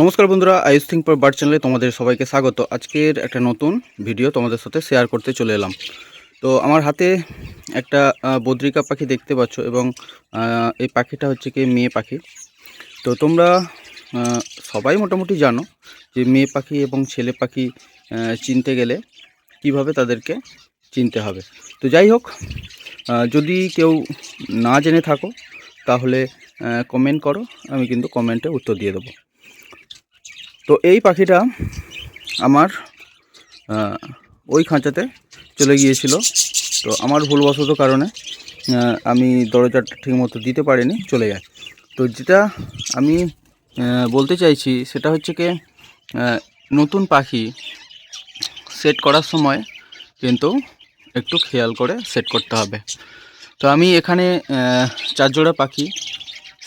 নমস্কার বন্ধুরা আইস থিঙ্ক পর বার্ড চ্যানেলে তোমাদের সবাইকে স্বাগত। আজকের একটা নতুন ভিডিও তোমাদের সাথে শেয়ার করতে চলে এলাম। তো আমার হাতে একটা বদ্রিকা পাখি দেখতে পাচ্ছ এবং এই পাখিটা হচ্ছে কি মেয়ে পাখি। তো তোমরা সবাই মোটামুটি জানো যে মেয়ে পাখি এবং ছেলে পাখি চিনতে গেলে কীভাবে তাদেরকে চিনতে হবে। তো যাই হোক যদি কেউ না জেনে থাকো, তাহলে কমেন্ট করো, আমি কিন্তু কমেন্টে উত্তর দিয়ে দেবো। তো এই পাখিটা আমার ওই খাঁচাতে চলে গিয়েছিল। তো আমার ভুলবশত কারণে আমি দরজাটা ঠিকমতো দিতে পারিনি, চলে যায়। তো যেটা আমি বলতে চাইছি, সেটা হচ্ছে কি নতুন পাখি সেট করার সময় কিন্তু একটু খেয়াল করে সেট করতে হবে। তো আমি এখানে চার জোড়া পাখি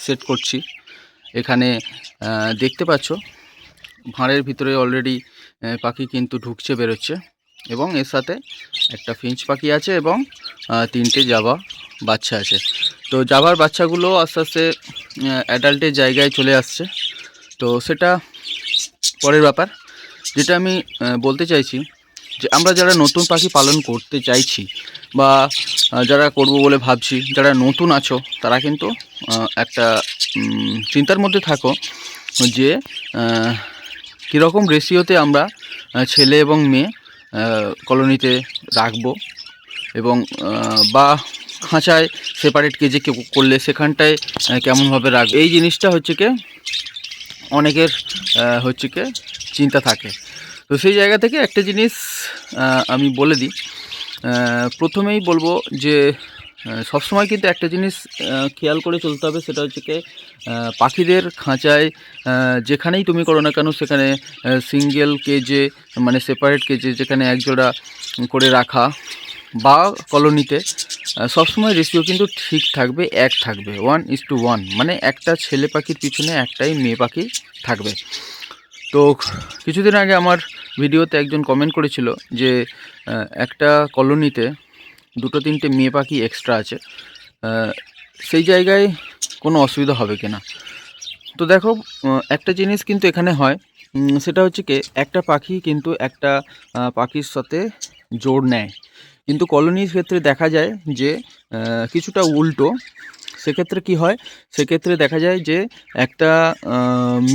সেট করছি। এখানে দেখতে পাচ্ছ ভাঁড়ের ভিতরে অলরেডি পাখি কিন্তু ঢুকছে, বেরোচ্ছে এবং এর সাথে একটা ফিঞ্চ পাখি আছে এবং তিনটে জাবা বাচ্চা আছে। তো জাবার বাচ্চাগুলো আস্তে আস্তে অ্যাডাল্টের জায়গায় চলে আসছে। তো সেটা পরের ব্যাপার। যেটা আমি বলতে চাইছি যে আমরা যারা নতুন পাখি পালন করতে চাইছি বা যারা করব বলে ভাবছি, যারা নতুন আছো, তারা কিন্তু একটা চিন্তার মধ্যে থাকো যে কীরকম রেশিওতে আমরা ছেলে এবং মেয়ে কলোনিতে রাখব? এবং বা খাঁচায় সেপারেট কেজে করলে সেখানটায় কেমনভাবে রাখব? এই জিনিসটা হচ্ছে কি, অনেকের হচ্ছে কি, চিন্তা থাকে। তো সেই জায়গা থেকে একটা জিনিস আমি বলে দিই। প্রথমেই বলব যে সবসময় কিন্তু একটা জিনিস খেয়াল করে চলতে হবে, সেটা হচ্ছে কি পাখিদের খাঁচায় যেখানেই তুমি করো না কেন, সেখানে সিঙ্গেল কেজে মানে সেপারেট কেজে যেখানে এক জোড়া করে রাখা, বা কলোনিতে সবসময় রেশিও কিন্তু ঠিক থাকবে, এক থাকবে ওয়ান ইস টু ওয়ান মানে একটা ছেলে পাখির পিছনে একটাই মেয়ে পাখি থাকবে। তো কিছুদিন আগে আমার ভিডিওতে একজন কমেন্ট করেছিল যে একটা কলোনিতে দুটো তিনটে মেয়ে পাখি এক্সট্রা আছে। সেই জায়গায় কোনো অসুবিধা হবে কিনা তো দেখো একটা জিনিস কিন্তু এখানে হয় সেটা হচ্ছে কি, একটা পাখি কিন্তু একটা পাখির সাথে জোর নেয়। কিন্তু কলোনির ক্ষেত্রে দেখা যায় যে কিছুটা উল্টো। সেক্ষেত্রে কি হয়? সেক্ষেত্রে দেখা যায় যে, একটা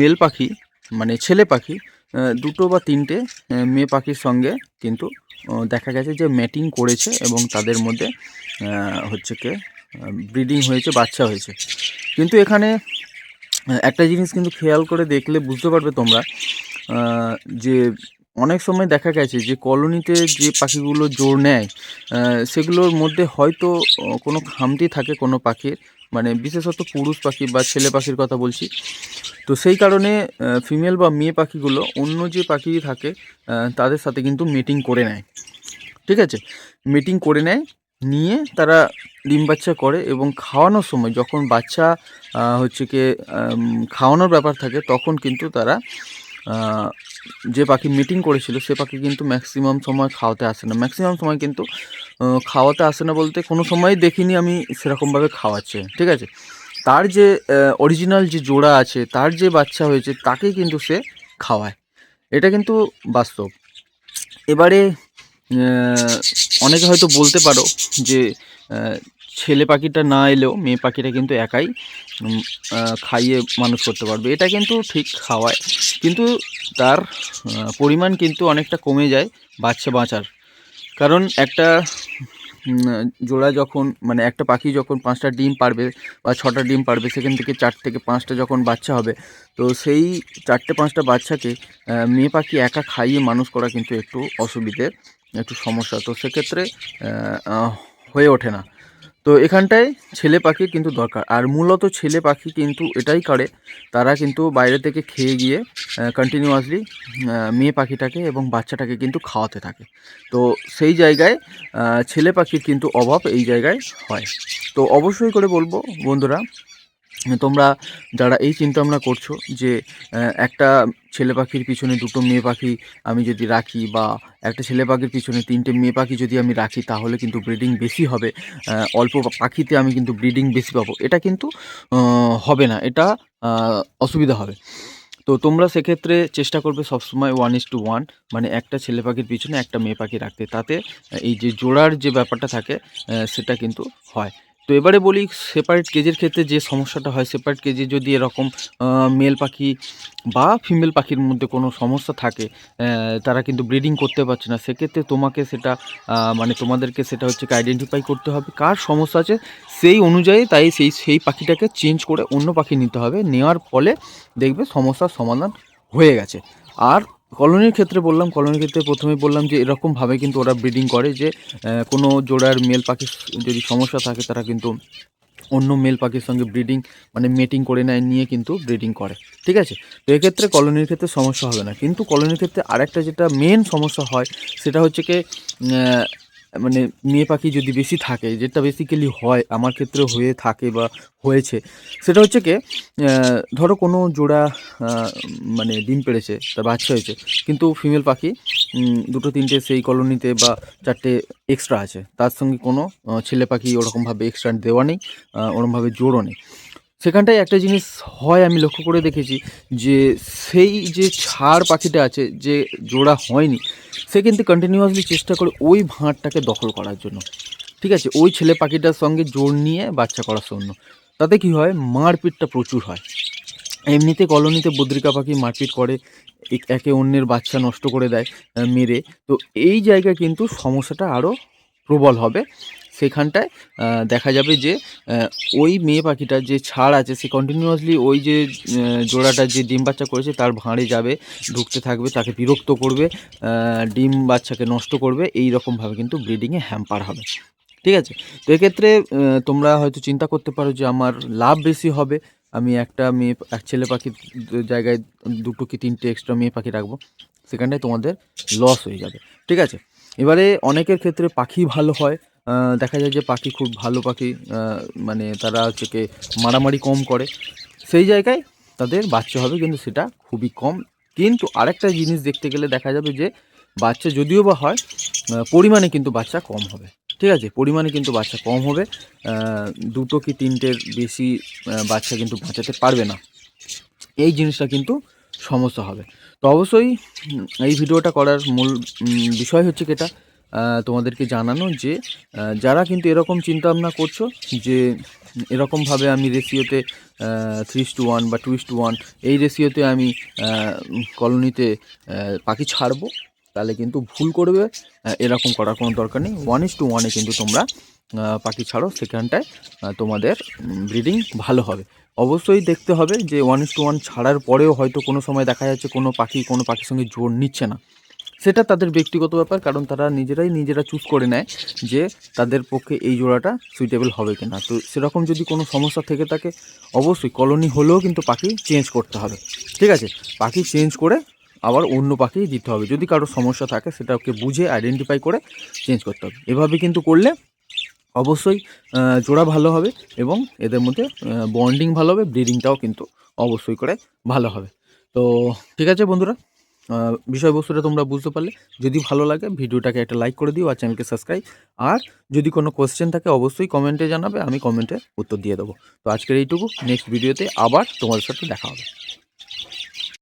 মেল পাখি মানে ছেলে পাখি দুটো বা তিনটে মেয়ে পাখির সঙ্গে কিন্তু দেখা গেছে যে ম্যাটিং করেছে এবং তাদের মধ্যে হচ্ছে কি ব্রিডিং হয়েছে, বাচ্চা হয়েছে। কিন্তু এখানে একটা জিনিস কিন্তু খেয়াল করে দেখলে বুঝতে পারবে তোমরা যে অনেক সময় দেখা গেছে যে কলোনিতে যে পাখিগুলো জোর নেয় সেগুলোর মধ্যে হয়তো কোনো খামতি থাকে কোনো পাখির মানে বিশেষত পুরুষ পাখি বা ছেলে পাখির কথা বলছি। তো সেই কারণে ফিমেল বা মেয়ে পাখিগুলো অন্য যে পাখি থাকে তাদের সাথে কিন্তু মিটিং করে নেয়। ঠিক আছে? মিটিং করে নেয়, নিয়ে তারা ডিম বাচ্চা করে এবং খাওয়ানোর সময় যখন বাচ্চা হচ্ছে কি খাওয়ানোর ব্যাপার থাকে, তখন কিন্তু তারা যে পাখি মিটিং করেছিল, সে পাখি কিন্তু ম্যাক্সিমাম সময় খাওয়াতে আসে না। ম্যাক্সিমাম সময় কিন্তু খাওয়াতে আসে না বলতে কোনো সময় দেখিনি আমি সেরকমভাবে খাওয়াচ্ছে, ঠিক আছে? তার যে অরিজিনাল যে জোড়া আছে, তার যে বাচ্চা হয়েছে তাকেই কিন্তু সে খাওয়ায়। এটা কিন্তু বাস্তব। এবারে অনেকে হয়তো বলতে পারো যে ছেলে পাখিটা না এলেও মেয়ে পাখিটা কিন্তু একাই খাইয়ে মানুষ করতে পারবে। এটা কিন্তু ঠিক খাওয়ায়। কিন্তু তার পরিমাণ কিন্তু অনেকটা কমে যায় বাচ্চা বাঁচার। কারণ একটা জোড়া যখন মানে একটা পাখি যখন পাঁচটা ডিম পারবে বা ছটা ডিম পারবে, সেখান থেকে চার থেকে পাঁচটা যখন বাচ্চা হবে, তো সেই চারটে পাঁচটা বাচ্চাকে মেয়ে পাখি একা খাইয়ে মানুষ করা কিন্তু একটু অসুবিধে, একটু সমস্যা। তো সেক্ষেত্রে হয়ে ওঠে না। তো এখানটায় ছেলে পাখি কিন্তু দরকার। আর মূলত ছেলে পাখি কিন্তু এটাই করে, তারা কিন্তু বাইরে থেকে খেয়ে গিয়ে কন্টিনিউয়াসলি মেয়ে পাখিটাকে এবং বাচ্চাটাকে কিন্তু খাওয়াতে থাকে। তো সেই জায়গায় ছেলে পাখির কিন্তু অভাব এই জায়গায় হয়। তো অবশ্যই করে বলব বন্ধুরা তোমরা যারা এই চিন্তা ভাবনা করছ যে একটা ছেলে পাখির পিছনে দুটো মেয়ে পাখি আমি যদি রাখি বা একটা ছেলে পাখির পিছনে তিনটে মেয়ে পাখি যদি আমি রাখি, তাহলে কিন্তু ব্রিডিং বেশি হবে। অল্প পাখিতে আমি কিন্তু ব্রিডিং বেশি পাবো। এটা কিন্তু হবে না। এটা অসুবিধা হবে। তো তোমরা সেক্ষেত্রে চেষ্টা করবে সবসময় ওয়ান ইস টু ওয়ান মানে একটা ছেলে পাখির পিছনে একটা মেয়ে পাখি রাখতে। তাতে, এই যে জোড়ার যে ব্যাপারটা থাকে সেটা কিন্তু হয়। তো এবারে বলি সেপারেট কেজের ক্ষেত্রে যে সমস্যাটা হয় সেপারেট কেজে যদি এরকম মেল পাখি বা ফিমেল পাখির মধ্যে কোনো সমস্যা থাকে তারা কিন্তু ব্রিডিং করতে পারছে না। সেক্ষেত্রে তোমাকে সেটা মানে তোমাদেরকে সেটা হচ্ছে আইডেন্টিফাই করতে হবে। কার সমস্যা আছে সেই অনুযায়ী তাই সেই সেই পাখিটাকে চেঞ্জ করে অন্য পাখি নিতে হবে। নেওয়ার ফলে দেখবে সমস্যার সমাধান হয়ে গেছে। আর কলোনির ক্ষেত্রে বললাম, কলোনির ক্ষেত্রে প্রথমে বললাম যে এরকমভাবে কিন্তু ওরা ব্রিডিং করে যে কোনো জোড়ার মেল পাখির যদি সমস্যা থাকে তারা কিন্তু অন্য মেল পাখির সঙ্গে ব্রিডিং মানে মেটিং করে নেয়, নিয়ে কিন্তু ব্রিডিং করে। ঠিক আছে? তো এক্ষেত্রে কলোনির ক্ষেত্রে সমস্যা হবে না। কিন্তু কলোনির ক্ষেত্রে আরেকটা যেটা মেন সমস্যা হয়, সেটা হচ্ছে কি মানে মেয়ে পাখি যদি বেশি থাকে যেটা বেসিক্যালি হয় আমার ক্ষেত্রে হয়ে থাকে বা হয়েছে সেটা হচ্ছে কি ধরো কোনো জোড়া মানে ডিম পেড়েছে তার বাচ্চা হয়েছে কিন্তু ফিমেল পাখি দুটো তিনটে সেই কলোনিতে বা চারটে এক্সট্রা আছে তার সঙ্গে কোনো ছেলে পাখি ওরকমভাবে এক্সট্রা দেওয়া নেই আহ, ওরমভাবে জোরও নেই। সেখানটায় একটা জিনিস হয় আমি লক্ষ্য করে দেখেছি যে সেই যে ছাড় পাখিটা আছে যে জোড়া হয়নি, সে কিন্তু কন্টিনিউয়াসলি চেষ্টা করে ওই ভাঁড়টাকে দখল করার জন্য। ঠিক আছে? ওই ছেলে পাখিটার সঙ্গে জোর নিয়ে বাচ্চা করার জন্য। তাতে কি হয়? মারপিটটা প্রচুর হয়। এমনিতে কলোনিতে বদ্রিকা পাখি মারপিট করে, এক- অন্যের বাচ্চা নষ্ট করে দেয় মেরে। তো এই জায়গায় কিন্তু সমস্যাটা আরও প্রবল হবে। সেখানটায় দেখা যাবে যে ওই মেয়ে পাখিটার যে ছাড় আছে, সে কন্টিনিউয়াসলি ওই যে জোড়াটা যে ডিম বাচ্চা করেছে, তার ভাঁড়ে যাবে, ঢুকতে থাকবে, তাকে বিরক্ত করবে ডিম বাচ্চাকে নষ্ট করবে, এই রকমভাবে কিন্তু ব্রিডিংয়ে হ্যাম্পার হবে। ঠিক আছে? তো এক্ষেত্রে তোমরা হয়তো চিন্তা করতে পারো যে, আমার লাভ বেশি হবে, আমি একটা মেয়ে, এক ছেলে পাখির জায়গায় দুটো কি তিনটে এক্সট্রা মেয়ে পাখি রাখব, সেখানটায় তোমাদের লস হয়ে যাবে। ঠিক আছে? এবারে অনেকের ক্ষেত্রে পাখি ভালো হয় দেখা যায় যে পাখি খুব ভালো পাখি মানে তারা হচ্ছে কি মারামারি কম করে। সেই জায়গায় তাদের বাচ্চা হবে, কিন্তু সেটা খুবই কম। কিন্তু আরেকটা জিনিস দেখতে গেলে দেখা যাবে যে বাচ্চা যদিও বা হয় পরিমাণে কিন্তু বাচ্চা কম হবে। ঠিক আছে? পরিমাণে কিন্তু বাচ্চা কম হবে। দুটো কি তিনটের বেশি বাচ্চা কিন্তু বাঁচাতে পারবে না। এই জিনিসটা কিন্তু সমস্যা হবে। তো অবশ্যই এই ভিডিওটা করার মূল বিষয় হচ্ছে কি এটা তোমাদেরকে জানানো যে যারা কিন্তু এরকম চিন্তা ভাবনা করছ যে, এরকমভাবে আমি রেশিওতে থ্রি টু ওয়ান বা টু টু ওয়ান এই রেশিওতে আমি কলোনিতে পাখি ছাড়বো, তাহলে কিন্তু ভুল করবে এরকম করার কোনো দরকার নেই। ওয়ান ইস টু ওয়ানে কিন্তু তোমরা পাখি ছাড়ো, সেখানটায় তোমাদের ব্রিডিং ভালো হবে। অবশ্যই দেখতে হবে যে ওয়ান ইস টু ওয়ান ছাড়ার পরেও হয়তো কোনো সময় দেখা যাচ্ছে কোনো পাখি কোনো পাখির সঙ্গে জোর নিচ্ছে না। সেটা তাদের ব্যক্তিগত ব্যাপার, কারণ তারা নিজেরাই নিজেরা চুজ করে নেয় যে তাদের পক্ষে এই জোড়াটা সুইটেবল হবে কিনা। তো সেরকম যদি কোনো সমস্যা থেকে থাকে, অবশ্যই কলোনি হলেও কিন্তু পাখি চেঞ্জ করতে হবে। ঠিক আছে? পাখি চেঞ্জ করে আবার অন্য পাখি দিতে হবে। যদি কারও সমস্যা থাকে, সেটাকে বুঝে আইডেন্টিফাই করে চেঞ্জ করতে হবে। এভাবে কিন্তু করলে অবশ্যই জোড়া ভালো হবে এবং এদের মধ্যে বন্ডিং ভালো হবে ব্রিডিংটাও কিন্তু অবশ্যই করে ভালো হবে। তো ঠিক আছে বন্ধুরা? বিষয়বস্তুটা তোমরা বুঝতে পারলে। যদি ভালো লাগে, ভিডিওটাকে একটা লাইক করে দিও আর চ্যানেলকে সাবস্ক্রাইব আর যদি কোনো কোয়েশ্চেন থাকে, অবশ্যই কমেন্টে জানাবে, আমি কমেন্টে উত্তর দিয়ে দেবো। তো আজকের এইটুকু নেক্সট ভিডিওতে আবার তোমাদের সাথে দেখা হবে।